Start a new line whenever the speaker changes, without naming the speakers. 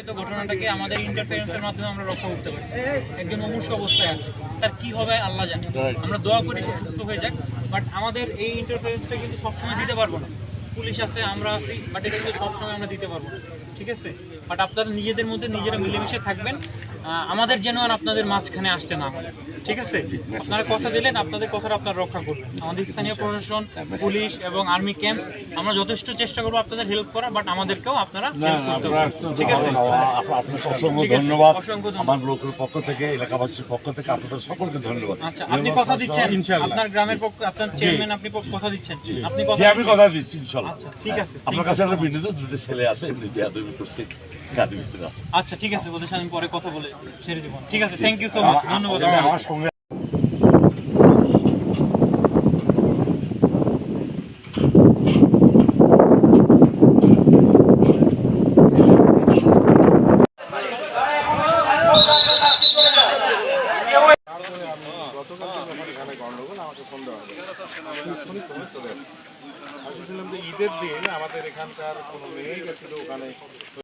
হয়তো ঘটনাটাকে আমাদের ইন্টারফারেন্সের মাধ্যমে আমরা রক্ষা করতে পারছি। একজন মুমূর্ষ অবস্থায় আছে। তার কি হবে আল্লাহ জানে। আমরা দোয়া করি সুস্থ হয়ে যাক। বাট আমাদের এই ইন্টারফারেন্সটা কিন্তু সবসময় দিতে পারব না। পুলিশ আছে আমরা আছি বাট এটা কিন্তু সবসময় আমরা দিতে পারব ঠিক আছে? বাট আপনারা নিজেদের মধ্যে নিজেরা মিলেমিশে থাকবেন আমাদের যেন আর আপনাদের মাঝখানে আসতে না হয় ঠিক আছে? আপনারা কথা দিলেন আপনাদের কথাটা আপনারা রক্ষা করবেন। আমাদের স্থানীয় প্রশাসন পুলিশ এবং আর্মি ক্যাম্প আমরা যথেষ্ট চেষ্টা করব আপনাদের হেল্প করা বাট আমাদেরকেও আপনারা ঠিক আছে?
অসংখ্য ধন্যবাদ। আমার লোকের পক্ষ থেকে এলাকাবাসীর পক্ষ থেকে আপনাদের সকলকে ধন্যবাদ।
আচ্ছা আপনি কথা দিচ্ছেন আপনার গ্রামের পক্ষ আপনার চেয়ারম্যান আপনি কথা দিচ্ছেন। আপনি কথা
দিচ্ছি ইনশাল্লাহ
আচ্ছা ঠিক আছে
আপনার কাছে একটা ভিডিও দুটো ছেলে আছে এমনি বেয়াদবি করছে গাড়ির ভিতরে আছে।
আচ্ছা ঠিক আছে ওদের সাথে আমি পরে কথা বলে ছেড়ে দেবো। ঠিক আছে থ্যাংক ইউ সো মাচ ধন্যবাদ।
আমার- সঙ্গে
এখানে গন্ডগোল আমাকে ফোন দেওয়া ঈদের দিন আমাদের এখানকার কোনো মেয়ে গেছিল ওখানে।